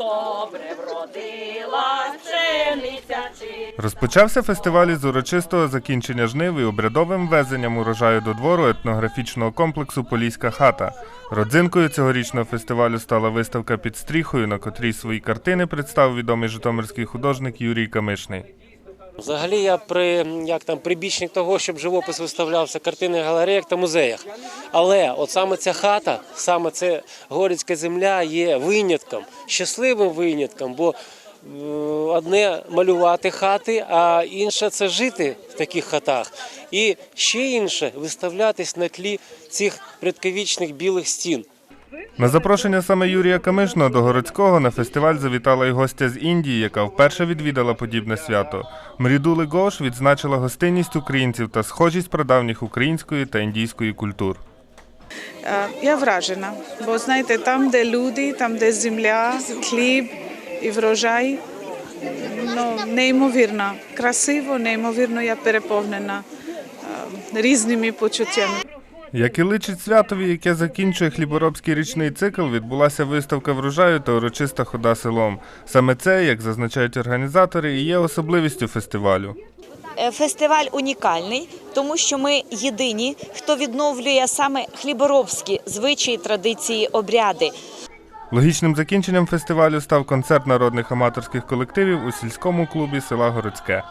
добре вродила пшениця. Розпочався фестиваль із урочистого закінчення жнив і обрядовим везенням урожаю до двору етнографічного комплексу Поліська хата. Родзинкою цьогорічного фестивалю стала виставка під стріхою, на котрій свої картини представив відомий житомирський художник Юрій Камишний. Взагалі я при як там прибічник того, щоб живопис виставлявся в картинних галереях та музеях. Але от саме ця хата, саме це горицька земля є винятком, щасливим винятком, бо е, одне малювати хати, а інше це жити в таких хатах. І ще інше виставлятись на тлі цих предковічних білих стін. На запрошення саме Юрія Камишного до Городського на фестиваль завітала й гостя з Індії, яка вперше відвідала подібне свято. Мрідули Гош відзначила гостинність українців та схожість прадавніх української та індійської культур. Е, Я вражена, бо знаєте, там, де люди, там, де земля, хліб і врожай, ну, неймовірно, красиво, неймовірно, я переповнена е, різними почуттями. Як і личить святові, яке закінчує хліборобський річний цикл, відбулася виставка врожаю та урочиста хода селом. Саме це, як зазначають організатори, і є особливістю фестивалю. Е, Фестиваль унікальний, тому що ми єдині, хто відновлює саме хліборобські звичаї, традиції, обряди. Логічним закінченням фестивалю став концерт народних аматорських колективів у сільському клубі села Городське.